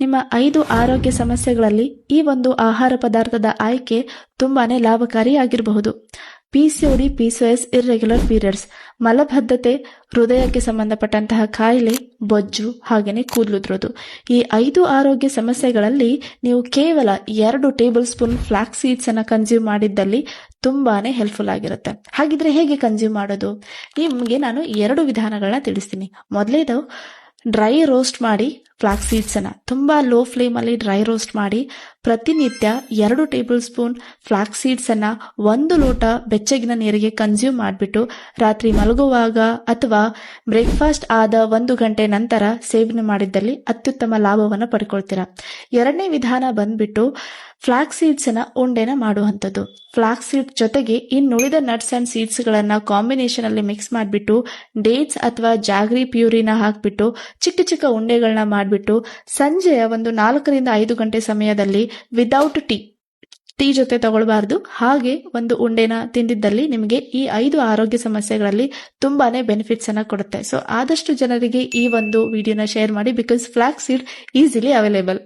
ನಿಮ್ಮ ಐದು ಆರೋಗ್ಯ ಸಮಸ್ಯೆಗಳಲ್ಲಿ ಈ ಒಂದು ಆಹಾರ ಪದಾರ್ಥದ ಆಯ್ಕೆ ತುಂಬಾನೇ ಲಾಭಕಾರಿಯಾಗಿರಬಹುದು. ಪಿಸಿಒಡಿ ಪಿಸಿಎಸ್ ಇರ್ರೆಗ್ಯುಲರ್ ಪೀರಿಯಡ್ಸ್ ಮಲಬದ್ಧತೆ, ಹೃದಯಕ್ಕೆ ಸಂಬಂಧಪಟ್ಟಂತಹ ಕಾಯಿಲೆ, ಬೊಜ್ಜು ಹಾಗೆಯೇ ಕೂದಲುದ್ರೋದು ಈ ಐದು ಆರೋಗ್ಯ ಸಮಸ್ಯೆಗಳಲ್ಲಿ ನೀವು ಕೇವಲ ಎರಡು ಟೇಬಲ್ ಸ್ಪೂನ್ ಫ್ಲಾಕ್ಸ್ ಸೀಡ್ಸ್ ಅನ್ನ ಕನ್ಸ್ಯೂಮ್ ಮಾಡಿದ್ದಲ್ಲಿ ತುಂಬಾನೇ ಹೆಲ್ಪ್ಫುಲ್ ಆಗಿರುತ್ತೆ. ಹಾಗಿದ್ರೆ ಹೇಗೆ ಕನ್ಸ್ಯೂಮ್ ಮಾಡೋದು? ನಿಮಗೆ ನಾನು ಎರಡು ವಿಧಾನಗಳನ್ನ ತಿಳಿಸ್ತೀನಿ. ಮೊದಲೇದು ಡ್ರೈ ರೋಸ್ಟ್ ಮಾಡಿ ಫ್ಲಾಕ್ ಸೀಡ್ಸನ್ನು ತುಂಬಾ ಲೋ ಫ್ಲೇಮ್ ಅಲ್ಲಿ ಡ್ರೈ ರೋಸ್ಟ್ ಮಾಡಿ ಪ್ರತಿನಿತ್ಯ ಎರಡು ಟೇಬಲ್ ಸ್ಪೂನ್ ಫ್ಲಾಕ್ ಸೀಡ್ಸ್ ಅನ್ನ ಒಂದು ಲೋಟ ಬೆಚ್ಚಗಿನ ನೀರಿಗೆ ಕನ್ಸ್ಯೂಮ್ ಮಾಡಿಬಿಟ್ಟು ರಾತ್ರಿ ಮಲಗುವಾಗ ಅಥವಾ ಬ್ರೇಕ್ಫಾಸ್ಟ್ ಆದ ಒಂದು ಗಂಟೆ ನಂತರ ಸೇವನೆ ಮಾಡಿದ್ದಲ್ಲಿ ಅತ್ಯುತ್ತಮ ಲಾಭವನ್ನು ಪಡ್ಕೊಳ್ತೀರಾ. ಎರಡನೇ ವಿಧಾನ ಬಂದ್ಬಿಟ್ಟು ಫ್ಲಾಕ್ಸ್ ಸೀಡ್ಸ್ ಅನ್ನ ಉಂಡೆನ ಮಾಡುವಂಥದ್ದು. ಫ್ಲಾಕ್ಸ್ ಸೀಡ್ ಜೊತೆಗೆ ಇನ್ನುಳಿದ ನಟ್ಸ್ ಅಂಡ್ ಸೀಡ್ಸ್ಗಳನ್ನು ಕಾಂಬಿನೇಷನಲ್ಲಿ ಮಿಕ್ಸ್ ಮಾಡಿಬಿಟ್ಟು ಡೇಟ್ಸ್ ಅಥವಾ ಜಾಗ್ರಿ ಪ್ಯೂರಿನ ಹಾಕಿಬಿಟ್ಟು ಚಿಕ್ಕ ಚಿಕ್ಕ ಉಂಡೆಗಳನ್ನ ಮಾಡಿಬಿಟ್ಟು ಸಂಜೆಯ ಒಂದು ನಾಲ್ಕರಿಂದ ಐದು ಗಂಟೆ ಸಮಯದಲ್ಲಿ ವಿದೌಟ್ ಟೀ ಟೀ ಜೊತೆ ತಗೊಳ್ಬಾರ್ದು. ಹಾಗೆ ಒಂದು ಉಂಡೆನ ತಿಂದಿದ್ದಲ್ಲಿ ನಿಮಗೆ ಈ ಐದು ಆರೋಗ್ಯ ಸಮಸ್ಯೆಗಳಲ್ಲಿ ತುಂಬಾನೇ ಬೆನಿಫಿಟ್ಸ್ ಅನ್ನ ಕೊಡುತ್ತೆ. ಸೊ ಆದಷ್ಟು ಜನರಿಗೆ ಈ ಒಂದು ವಿಡಿಯೋನ ಶೇರ್ ಮಾಡಿ because flax seed easily available